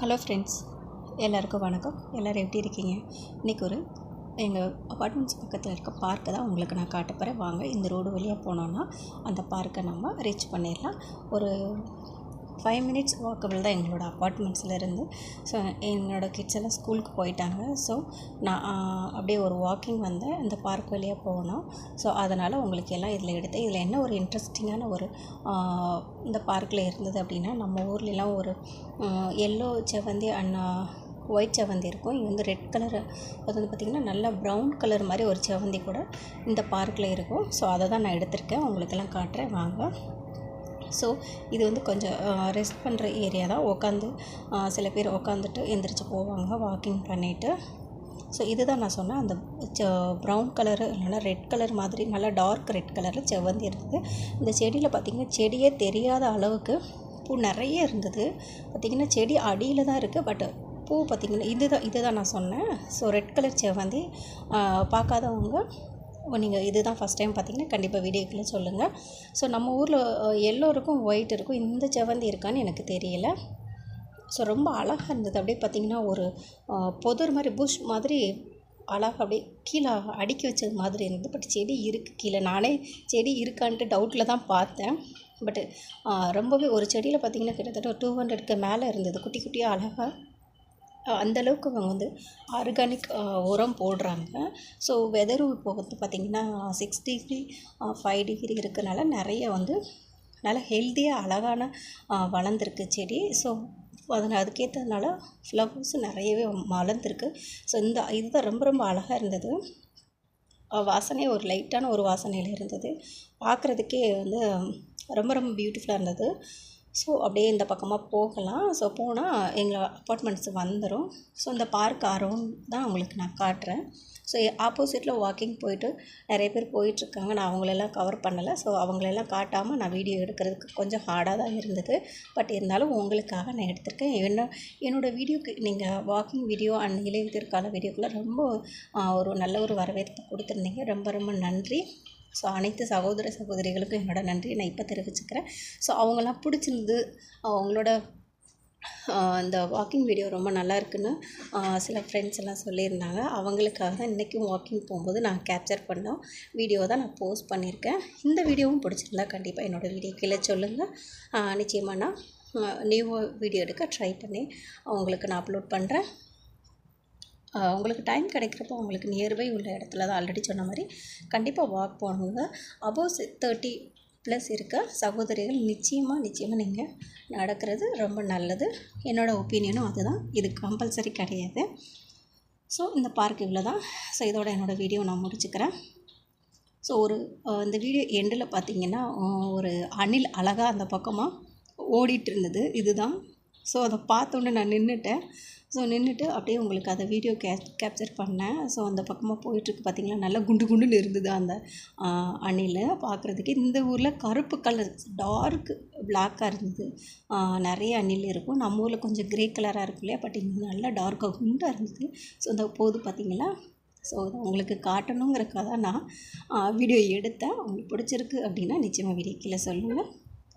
Hello friends எல்லாருக்கும் வணக்கம். எல்லோரும் எப்படி இருக்கீங்க? இன்றைக்கி ஒரு எங்கள் அப்பார்ட்மெண்ட்ஸ் பக்கத்தில் இருக்க பார்க்கை தான் உங்களுக்கு நான் காட்ட போகிறேன் வாங்க இந்த ரோடு வழியாக போனோன்னா அந்த பார்க்கை நம்ம ரீச் பண்ணிடலாம். ஒரு ஃபைவ் மினிட்ஸ் வாக்கபிள் தான் எங்களோட அப்பார்ட்மெண்ட்ஸ்லேருந்து ஸோ என்னோடய கிட்ஸ் எல்லாம் ஸ்கூலுக்கு போயிட்டாங்க. ஸோ நான் அப்படியே ஒரு வாக்கிங் வந்தேன். இந்த பார்க் வழியாக போனோம். ஸோ அதனால் உங்களுக்கு எல்லாம் இதில் எடுத்தேன். இதில் என்ன ஒரு இன்ட்ரெஸ்டிங்கான ஒரு இந்த பார்க்கில் இருந்தது அப்படின்னா நம்ம ஊர்லலாம் ஒரு எல்லோ செவந்தி அண்ணா ஒயிட் செவந்தி இருக்கும். இங்கே வந்து ரெட் கலர் அது வந்து பார்த்திங்கன்னா நல்லா ப்ரௌன் கலர் மாதிரி ஒரு செவந்தி கூட இந்த பார்க்கில் இருக்கும். ஸோ அதை தான் நான் எடுத்திருக்கேன். உங்களுக்கெல்லாம் காட்டுறேன். வாங்க. ஸோ இது வந்து கொஞ்சம் ரெஸ்ட் பண்ணுற ஏரியா தான். உட்காந்து சில பேர் உட்காந்துட்டு எந்திரிச்சு போவாங்க வாக்கிங் பண்ணிவிட்டு ஸோ இதுதான் நான் சொன்னேன். அந்த ப்ரௌன் கலரு இல்லைன்னா ரெட் கலர் மாதிரி நல்லா டார்க் ரெட் கலரில் செவ்வந்தி இருந்தது. இந்த செடியில் பார்த்திங்கன்னா செடியே தெரியாத அளவுக்கு பூ நிறைய இருந்தது. பார்த்திங்கன்னா செடி அடியில் தான் இருக்குது பட் பூ பார்த்திங்கன்னா இதுதான் இதுதான் நான் சொன்னேன். ஸோ ரெட் கலர் செவ்வந்தி பார்க்காதவங்க நீங்கள் இது தான் ஃபஸ்ட் டைம் பார்த்தீங்கன்னா கண்டிப்பாக வீடியோக்குள்ளே சொல்லுங்கள் ஸோ நம்ம ஊரில் எல்லோ இருக்கும் ஒயிட் இருக்கும். இந்த செவந்தி இருக்கான்னு எனக்கு தெரியல. ஸோ ரொம்ப அழகாக இருந்தது. அப்படியே பார்த்திங்கன்னா ஒரு ஆஹ், மாதிரி புஷ் மாதிரி அழகாக அப்படியே கீழே அடுக்கி வச்சது மாதிரி இருந்தது. பட் செடி இருக்குது கீழே. நானே செடி இருக்கான்ட்டு டவுட்டில் தான் பார்த்தேன். பட்டு ரொம்பவே ஒரு செடியில் பார்த்திங்கன்னா கிட்டத்தட்ட ஒரு டூ ஹண்ட்ரட்க்கு மேலே இருந்தது. குட்டி குட்டியாக அழகாக அந்தளவுக்கு அவங்க வந்து ஆர்கானிக் உரம் போடுறாங்க. ஸோ வெதரும் இப்போ வந்து பார்த்திங்கன்னா சிக்ஸ் டிகிரி ஃபைவ் டிகிரி இருக்கனால நிறைய வந்து நல்லா ஹெல்த்தியாக அழகான வளர்ந்துருக்கு செடி. ஸோ அதனால் அதுக்கேற்றதுனால ஃப்ளவர்ஸ் நிறையவே வளர்ந்துருக்கு. ஸோ இந்த இதுதான் ரொம்ப ரொம்ப அழகாக இருந்தது. வாசனை ஒரு லைட்டான ஒரு வாசனையில் இருந்தது. பார்க்குறதுக்கே வந்து ரொம்ப ரொம்ப பியூட்டிஃபுல்லாக இருந்தது. ஸோ அப்படியே இந்த பக்கமாக போகலாம். ஸோ போனால் எங்கள் அப்பார்ட்மெண்ட்ஸ் வந்துடும் ஸோ இந்த பார்க் அரௌண்ட் தான் உங்களுக்கு நான் காட்டுறேன். ஸோ ஆப்போசிட்டில் வாக்கிங் போயிட்டு நிறைய பேர் போயிட்டுருக்காங்க. நான் அவங்களெல்லாம் கவர் பண்ணலை. ஸோ அவங்களெல்லாம் காட்டாமல் நான் வீடியோ எடுக்கிறதுக்கு கொஞ்சம் ஹார்டாக தான் இருந்தது. பட் இருந்தாலும் உங்களுக்காக நான் எடுத்திருக்கேன். என்ன என்னோடய வீடியோக்கு நீங்கள் வாக்கிங் வீடியோ அண்ட் இலையுதிர்கால வீடியோக்குள்ளே ரொம்ப ஒரு நல்ல ஒரு வரவேற்பு கொடுத்துருந்தீங்க. ரொம்ப ரொம்ப நன்றி. ஸோ அனைத்து சகோதர சகோதரிகளுக்கும் என்னோட நன்றி நான் இப்போ தெரிவிச்சுக்கிறேன். ஸோ அவங்களாம் பிடிச்சிருந்து அவங்களோட இந்த வாக்கிங் வீடியோ ரொம்ப நல்லா இருக்குன்னு சில ஃப்ரெண்ட்ஸ் எல்லாம் சொல்லியிருந்தாங்க. அவங்களுக்காக தான் இன்றைக்கும் வாக்கிங் போகும்போது நான் கேப்சர் பண்ணோம் வீடியோ தான் நான் போஸ்ட் பண்ணியிருக்கேன். இந்த வீடியோவும் பிடிச்சிருந்தா கண்டிப்பாக என்னோடய வீடியோ கீழே சொல்லுங்கள் நிச்சயமாக நான் நியூ வீடியோ எடுக்க ட்ரை பண்ணி அவங்களுக்கு நான் அப்லோட் பண்ணுறேன் உங்களுக்கு டைம் கிடைக்கிறப்போ உங்களுக்கு நியர்பை உள்ள இடத்துல தான் ஆல்ரெடி சொன்ன மாதிரி கண்டிப்பாக வாக் போகணுங்க. அபோவ் தேர்ட்டி ப்ளஸ் இருக்க சகோதரிகள் நிச்சயமாக நிச்சயமாக நீங்கள் நடக்கிறது ரொம்ப நல்லது. என்னோடய ஒப்பீனியனும் அதுதான். இது கம்பல்சரி கிடையாது. ஸோ இந்த பார்க் இவ்வளோ தான் ஸோ இதோட என்னோடய வீடியோ நான் முடிச்சுக்கிறேன். ஸோ ஒரு இந்த வீடியோ எண்டில் பார்த்தீங்கன்னா ஒரு அணில் அழகாக அந்த பக்கமாக ஓடிட்டு இருந்தது. இதுதான். ஸோ அதை பார்த்தோன்னே நான் நின்றுட்டேன். ஸோ நின்றுட்டு அப்படியே உங்களுக்கு அதை வீடியோ கே கேப்சர் பண்ணேன். ஸோ அந்த பக்கமாக போயிட்டுருக்கு பார்த்திங்களா? நல்லா குண்டு குண்டுன்னு இருந்தது அந்த ஆஹ், அணில். பார்க்குறதுக்கு இந்த ஊரில் கருப்பு கலர் டார்க் பிளாக்காக இருந்தது. நிறைய அணில் இருக்கும். நம்ம ஊரில் கொஞ்சம் கிரே கலராக இருக்கும் இல்லையா? பட் இங்கே நல்லா டார்க்காக குண்டாக இருந்தது. ஸோ அந்த போது பார்த்திங்களா? ஸோ அதை உங்களுக்கு காட்டணுங்கிறக்காக தான் நான் வீடியோ எடுத்தேன். உங்களுக்கு பிடிச்சிருக்கு அப்படின்னா நிச்சயமாக வீடியோ கீழே சொல்லுங்கள்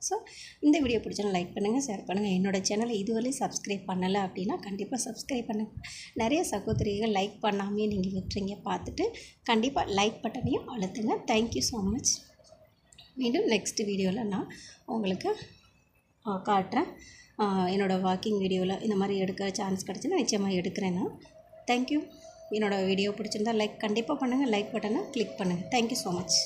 ஸோ இந்த வீடியோ பிடிச்சா லைக் பண்ணுங்கள் ஷேர் பண்ணுங்கள் என்னோட சேனலை இதுவரை சப்ஸ்கிரைப் பண்ணலை அப்படின்னா கண்டிப்பாக சப்ஸ்கிரைப் பண்ணுங்கள் நிறைய சகோதரிகள் லைக் பண்ணாமே நீங்கள் விட்டுறீங்க. பார்த்துட்டு கண்டிப்பாக லைக் பட்டனையும் அழுத்துங்க. தேங்க்யூ ஸோ மச் மீண்டும் நெக்ஸ்ட் வீடியோவில் நான் உங்களுக்கு காட்டுறேன். என்னோடய வாக்கிங் வீடியோவில் இந்த மாதிரி எடுக்க சான்ஸ் கிடச்சுன்னா நிச்சயமாக எடுக்கிறேன் நான். தேங்க்யூ என்னோடய வீடியோ பிடிச்சிருந்தா லைக் கண்டிப்பாக பண்ணுங்கள் லைக் பட்டனை கிளிக் பண்ணுங்கள் தேங்க்யூ ஸோ மச்